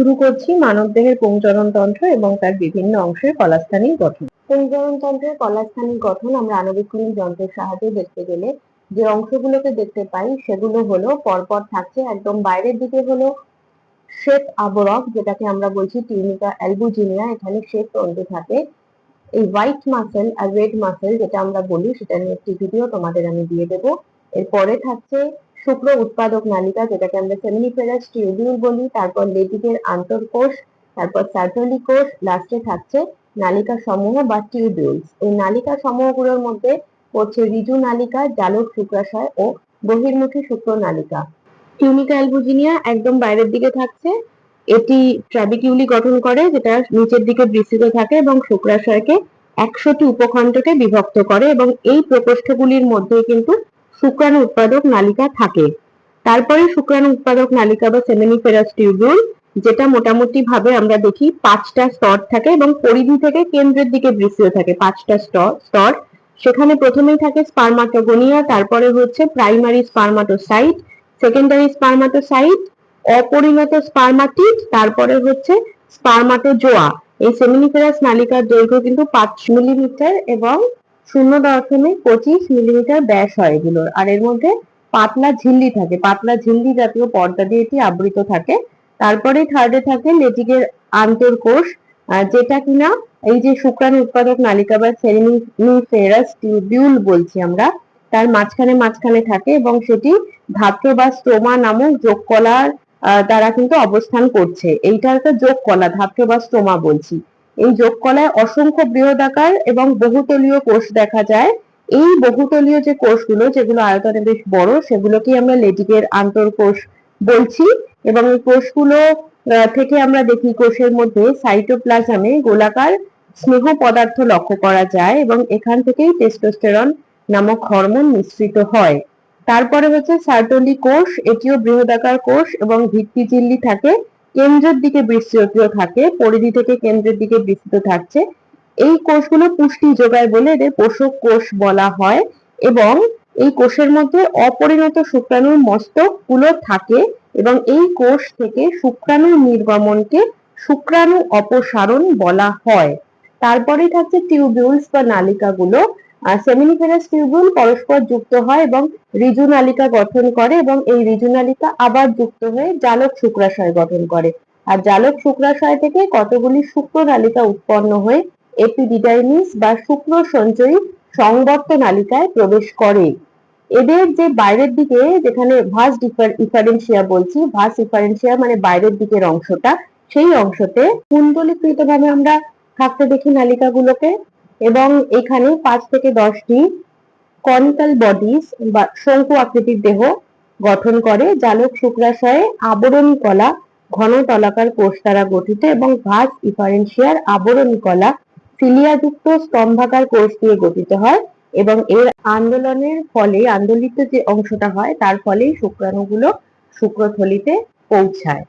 শুরু করছি মানবদেহের তন্ত্র এবং তার বিভিন্ন অংশের কলাস্থানিক গঠন। তন্ত্রের কলাস্থানিক গঠন আমরা আণুবীক্ষণিক যন্ত্রের সাহায্যে দেখতে গেলে যে অংশগুলোকে দেখতে পাই সেগুলো হলো পরপর থাকছে একদম বাইরের দিকে হলো শ্বেত আবরক যেটাকে আমরা বলছি টিউনিকা অ্যালবুজিনিয়া। এখানে শ্বেত তন্তু থাকে। এই হোয়াইট মাসেল আর রেড মাসেল যেটা আমরা বলি সেটা নিয়ে একটি ভিডিও তোমাদের আমি দিয়ে দেবো। এরপরে থাকছে শুক্র উৎপাদক নালিকা, যেটাকে আমরা সেমিনিফেরাস টিউবিউল বলি, তারপর লেডিকের আন্তঃকোষ তারপর স্যার্টলি কোষ লাস্টে থাকছে নালিকা সমূহ বা টিউবিউলস এই নালিকা সমূহগুলোর মধ্যে পড়ছে রিজু নালিকা, জালক শুক্রাশয় ও বহির্মুখী শুক্র নালিকা। টিউনিকা অ্যালবুজিনিয়া একদম বাইরের দিকে থাকছে। এটি ট্রাবিকিউলি গঠন করে, যেটা নিচের দিকে বিস্তৃত থাকে এবং শুক্রাশয়কে একশোটি উপখণ্ডকে বিভক্ত করে এবং এই প্রকোষ্ঠগুলির মধ্যে কিন্তু শুক্রাণু উৎপাদক নালিকা থাকে। তারপরে শুক্রাণু উৎপাদক নালিকা বা সেমিনিফেরাস টিউবিউল যেটা মোটামুটি ভাবে আমরা দেখি পাঁচটা স্তর থাকে এবং পরিধি থেকে কেন্দ্রের দিকে বিস্তৃত থাকে, পাঁচটা স্তর সেখানে প্রথমেই থাকে স্পার্মাটোগোনিয়া তারপরে হচ্ছে প্রাইমারি স্পার্মাটোসাইট সেকেন্ডারি স্পার্মাটোসাইট অপরিণত স্পার্মাটিড তারপরে হচ্ছে স্পার্মাটোজোয়া এই সেমিনিফেরাস নালিকার দৈর্ঘ্য কিন্তু পাঁচ মিলিমিটার এবং শূন্য দশমিক পঁচিশ মিলিমিটার ব্যাস হয় এগুলোর। আর এর মধ্যে পাতলা ঝিল্লি থাকে। পাতলা ঝিল্লি জাতীয় পর্দা দিয়ে এটি আবৃত থাকে। তারপরে থার্ডে থাকে লেটিকের আন্তর্কোষ যেটা কিনা এই যে শুক্রাণু উৎপাদক নালিকা বা টিউবিউল বলছি আমরা তার মাঝখানে মাঝখানে থাকে এবং সেটি ধাত্র বা স্টোমা নামক যোগকলার আহ, দ্বারা কিন্তু অবস্থান করছে। এইটা একটা যোগকলা ধাত্র বা স্টোমা বলছি। এই যোগকলায় অসংখ্য বৃহদাকার এবং বহুতলীয় কোষ দেখা যায়। এই বহুতলীয় যে কোষগুলো, যেগুলো আয়তনে বেশ বড়, সেগুলোকেই আমরা লেটিকের আন্তর্কোষ বলছি এবং এই কোষগুলো থেকে আমরা দেখি কোষের মধ্যে সাইটোপ্লাজমে গোলাকার স্নেহ পদার্থ লক্ষ্য করা যায় এবং এখান থেকেই টেস্টোস্টেরন নামক হরমোন মিশ্রিত হয়। তারপরে হচ্ছে সার্টলি কোষ, এটিও বৃহদাকার কোষ এবং ভিত্তি ঝিল্লি থাকে। কেন্দ্রের দিকে বিস্তৃত থাকে, পরিধি থেকে কেন্দ্রের দিকে বিস্তৃত থাকছে। এই কোষগুলো পুষ্টি যোগায় বলে এদের পোষক কোষ বলা হয় এবং এই কোষের মধ্যে অপরিণত শুক্রাণুর মস্তকগুলো থাকে এবং এই কোষ থেকে শুক্রাণুর নির্গমনকে শুক্রাণু অপসারণ বলা হয়। তারপরে থাকছে টিউবিউলস বা নালিকাগুলো। সেমিনিফেরাস টিউবিউল পরস্পর যুক্ত হয় এবং রিজু নালিকা গঠন করে এবং এই রিজু নালিকা আবার যুক্ত হয়ে জালক শুক্রাশয় গঠন করে। আর জালক শুক্রাশয় থেকে কতগুলি শুক্র নালিকা উৎপন্ন হয়ে এপিডিডাইমিস বা শুক্র সঞ্চয়ী সংবর্ত নালিকায় প্রবেশ করে। এদের যে বাইরের দিকে যেখানে ভাস ইফারেন্সিয়া বলছি, ভাস ইফারেন্সিয়া মানে বাইরের দিকের অংশটা, সেই অংশতে কুণ্ডলীকৃত ভাবে আমরা থাকতে দেখি নালিকাগুলোকে। এবং এখানে পাঁচ থেকে দশটি কনিক্যাল বডিস বা শঙ্কু আকৃতির দেহ গঠন করে জালক শুক্রাশয়ে আবরণী কলা, ঘন তলাকার কোষ দ্বারা গঠিত এবং ভাস ইফারেন্সিয়ার আবরণী কলা সিলিয়াযুক্ত স্তম্ভাকার কোষ দিয়ে গঠিত হয় এবং এর আন্দোলনের ফলে, আন্দোলিত যে অংশটা হয়, তার ফলেই শুক্রাণুগুলো শুক্রথলিতে পৌঁছায়।